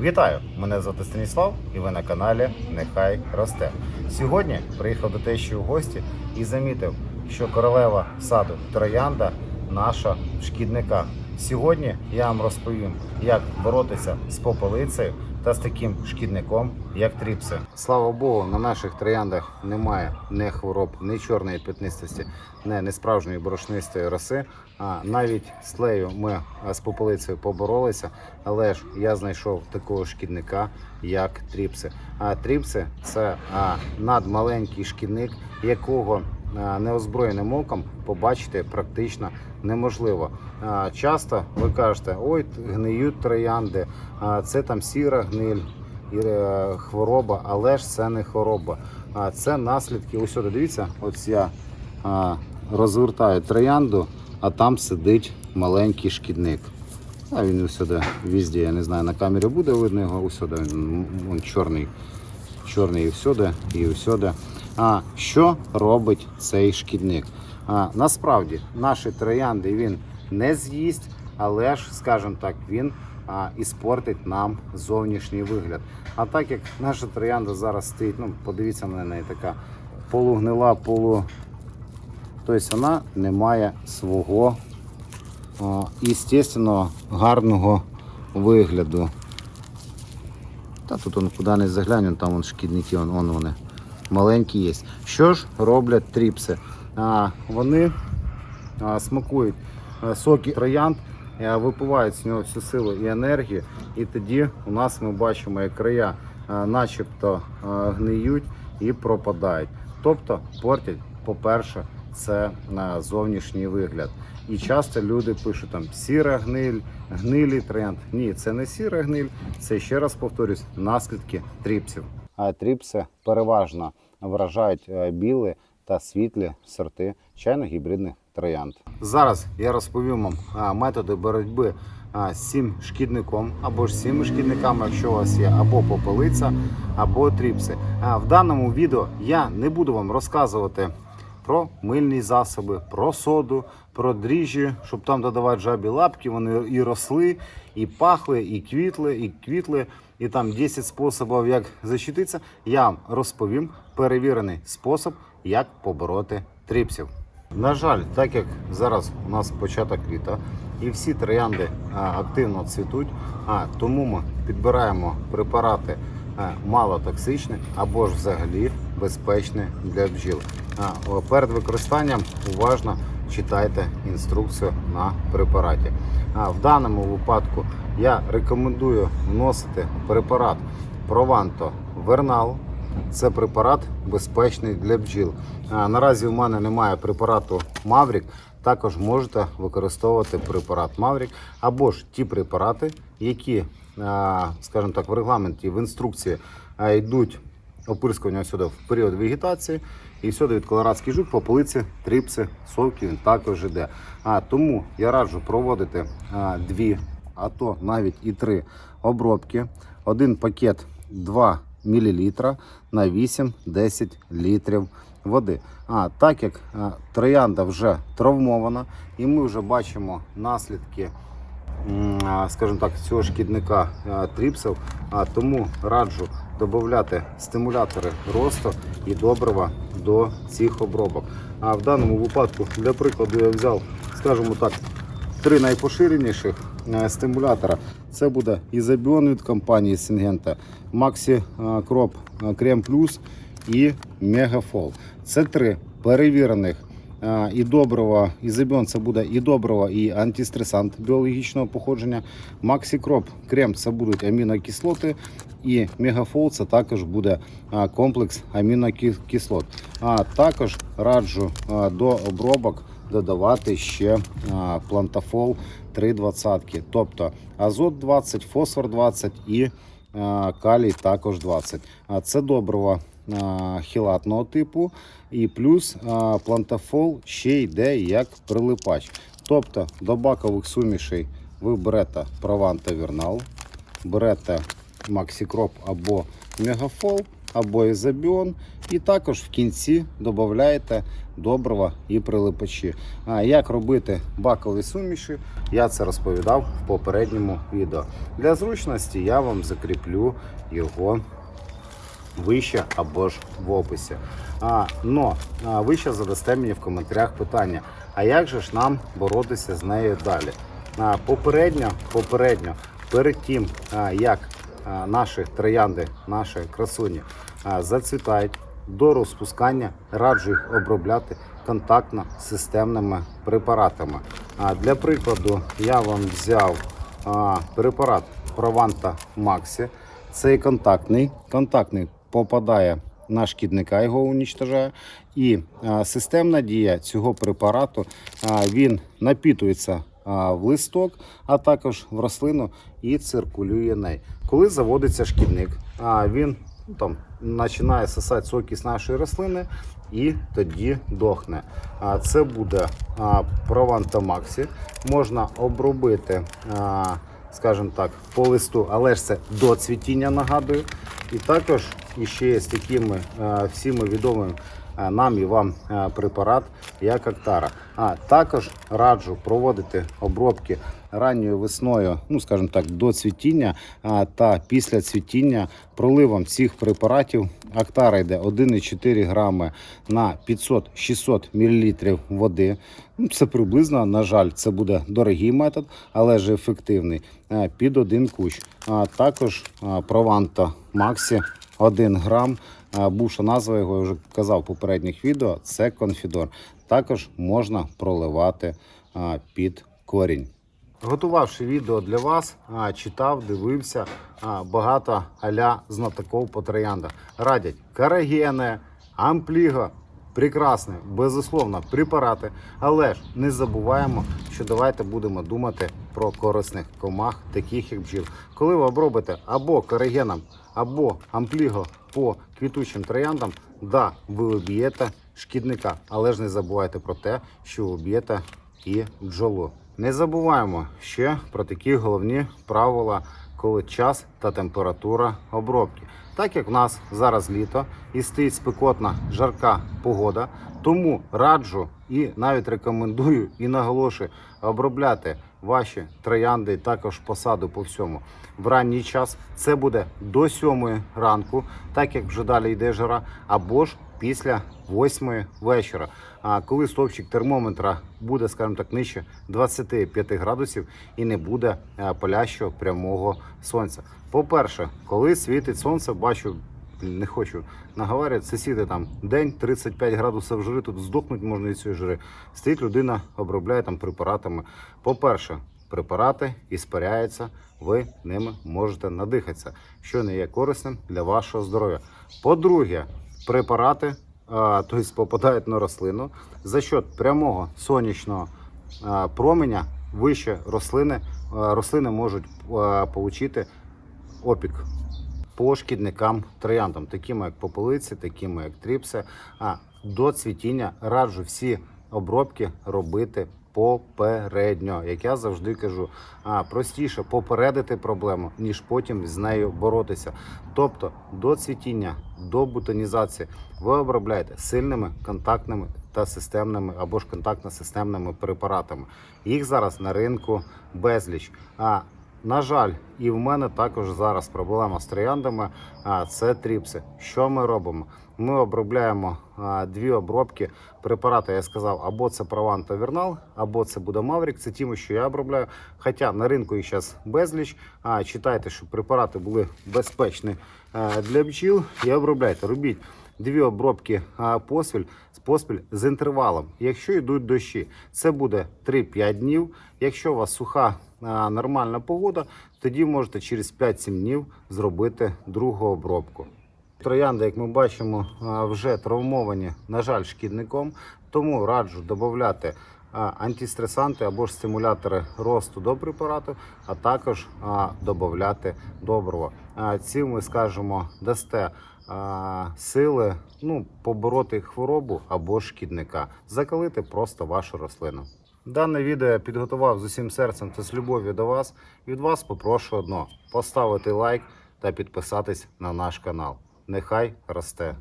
Вітаю! Мене звати Станіслав і ви на каналі Нехай Росте. Сьогодні приїхав до тещі у гості і замітив, що королева саду Троянда наша в шкідниках. Сьогодні я вам розповім, як боротися з попелицею та з таким шкідником, як тріпси. Слава Богу, на наших трояндах немає ні хвороб, ні чорної п'ятнистості, ні несправжньої борошнистої роси. А навіть з тлею ми з попелицею поборолися, але ж я знайшов такого шкідника, як тріпси. А тріпси це надмаленький шкідник, якого неозброєним оком побачити практично неможливо. Часто ви кажете, ой, гниють троянди, це там сіра гниль. Е, хвороба, але ж це не хвороба. Це наслідки. Ось сюди дивіться, ось я розвертаю троянду, а там сидить маленький шкідник. А він усюди, везде, я не знаю, на камері буде видно його, усюди він, він чорний, чорний і всюди, і всюди. А що робить цей шкідник? А, насправді, наші троянди він не з'їсть, але ж, скажімо так, він а, іспортить нам зовнішній вигляд. А так як наша троянда зараз стоїть, ну подивіться на неї така полугнила, полу. Тобто вона не має свого естественного гарного вигляду. Та тут он куди не заглянь, там вон шкідники, вон, вон вони маленькі є. Що ж роблять тріпси? А, вони а, смакують соки троянд, випивають з нього всю силу і енергію. І тоді у нас ми бачимо, як края начебто гниють і пропадають. Тобто портять, по-перше, це на зовнішній вигляд. І часто люди пишуть там сіра гниль, гнилі троянд. Ні, це не сіра гниль, це ще раз повторюсь, наслідки тріпсів. Тріпси переважно вражають е, білі та світлі сорти чайно-гібридних троянд. Зараз я розповім вам методи боротьби а, з цим шкідником або ж цими шкідниками, якщо у вас є або попелиця, або тріпси. В даному відео я не буду вам розказувати про мильні засоби, про соду, про дріжджі, щоб там додавати жабі лапки, вони і росли, і пахли, і квітли, і квітли, і там 10 способів, як защититися. Я вам розповім перевірений спосіб, як побороти тріпсів. На жаль, так як зараз у нас початок літа і всі троянди а, активно цвітуть, а, тому ми підбираємо препарати малотоксичні або ж взагалі безпечні для бджіл. Перед використанням уважно читайте інструкцію на препараті. В даному випадку я рекомендую вносити препарат Прованто Вернал. Це препарат безпечний для бджіл. Наразі в мене немає препарату Маврік. Також можете використовувати препарат Маврік або ж ті препарати, які, скажімо так, в регламенті в інструкції йдуть опирскування сюди в період вегетації. І сюди від колорадський жук, попелиці, тріпси, совки він також іде. А тому я раджу проводити а, дві, а то навіть і три обробки. Один пакет 2 мл на 8-10 літрів води. А так як а, троянда вже травмована, і ми вже бачимо наслідки скажімо так, цього шкідника тріпсів, а тому раджу додати стимулятори росту і добрива до цих обробок. А в даному випадку, для прикладу, я взяв, скажімо так, три найпоширеніших е, стимулятора. Це буде ізобіон від компанії Syngenta, Maxi Crop Крем Плюс і Мегафол. Це три перевірених і доброго, ізобіон це буде і доброго, і антистресант біологічного походження. Crop крем це будуть амінокислоти, і Мегафол це також буде комплекс амінокислот. А також раджу до обробок додавати ще плантафол 3,20, тобто азот 20, фосфор 20 і калій також 20. А це добрива хілатного типу, і плюс плантафол ще йде як прилипач. Тобто до бакових сумішей ви берете Прованта Вірнал, берете Максікроп або Мегафол або ізобіон. І також в кінці додаєте добрива і прилипачі. А як робити бакові суміші, я це розповідав в попередньому відео. Для зручності я вам закріплю його вище або ж в описі. А, но а, ви ще задасте мені в коментарях питання: а як же ж нам боротися з нею далі? А, попередньо, попередньо, перед тим, а, як а, наші троянди, наші красуні а, зацвітають до розпускання, раджу їх обробляти контактно-системними препаратами. А, для прикладу, я вам взяв а, препарат Прованта Максі. Цей контактний. Контактний попадає на шкідника, його унічтожає. І а, системна дія цього препарату а, він напітується а, в листок, а також в рослину і циркулює нею. Коли заводиться шкідник, він там починає сосати соки з нашої рослини і тоді дохне. Це буде а, Прованта Максі. Можна обробити. Скажімо так, по листу, але ж це до цвітіння нагадую. І також іще з такими е, всіми відомим е, нам і вам е, препарат, як Актара. А також раджу проводити обробки ранньою весною, ну скажімо так, до цвітіння та після цвітіння проливом цих препаратів. Актара йде 1,4 грами на 500-600 мл води. Ну, Це приблизно, на жаль, це буде дорогий метод, але ж ефективний. е, Під один кущ. А також а, Прованто Максі 1 грам. А, Бувша назва його я вже казав в попередніх відео. Це конфідор. Також можна проливати під корінь. Готувавши відео для вас, читав, дивився багато аля знатоков по трояндах. Радять карагени, ампліго, прекрасні, безусловно, препарати. Але ж не забуваємо, що давайте будемо думати про корисних комах, таких як бджіл. Коли ви обробите або карагеном, або ампліго по квітучим трояндам, да, ви об'єте шкідника, але ж не забувайте про те, що об'єте і бджолу. Не забуваємо ще про такі головні правила, коли час та температура обробки. Так як в нас зараз літо і стоїть спекотна жарка погода, тому раджу і навіть рекомендую і наголошую обробляти ваші троянди, також посаду по всьому в ранній час. Це буде до 7 ранку, так як вже далі йде жара, або ж після 8 вечора. А коли стовпчик термометра буде, скажімо так, нижче 25 градусів і не буде е, палящого прямого сонця. По-перше, коли світить сонце, бачу. Не хочу наговорювати, це сіти там день 35 градусів жири, тут здохнуть можна від цієї жири. Стоїть людина, обробляє там препаратами. По-перше, препарати іспаряються, ви ними можете надихатися, що не є корисним для вашого здоров'я. По-друге, препарати тобто попадають на рослину за счет прямого сонячного променя вище рослини, рослини можуть отримати опік по шкідникам трояндам, такими як пополиці, такими як тріпси. А до цвітіння раджу всі обробки робити попередньо, як я завжди кажу. А простіше попередити проблему, ніж потім з нею боротися. Тобто до цвітіння, до бутонізації ви обробляєте сильними контактними та системними або ж контактно-системними препаратами. Їх зараз на ринку безліч. А на жаль, і в мене також зараз проблема з трояндами. А це тріпси. Що ми робимо? Ми обробляємо дві обробки препарати. Я сказав, або це Прованто Вернал, або це буде Маврік. Це тими, що я обробляю. Хоча на ринку їх зараз безліч. А читайте, щоб препарати були безпечні а, для бджіл. І обробляйте. Робіть дві обробки поспіль поспіль з інтервалом. Якщо йдуть дощі, це буде 3-5 днів. Якщо у вас суха нормальна погода, тоді можете через 5-7 днів зробити другу обробку. Троянди, як ми бачимо, вже травмовані, на жаль, шкідником, тому раджу додати антистресанти або ж стимулятори росту до препарату, а також додати доброго. Цим ми скажемо дасте сили ну, побороти хворобу або шкідника, закалити просто вашу рослину. Дане відео я підготував з усім серцем та з любов'ю до вас. Від вас попрошу одно: поставити лайк та підписатись на наш канал. нехай росте.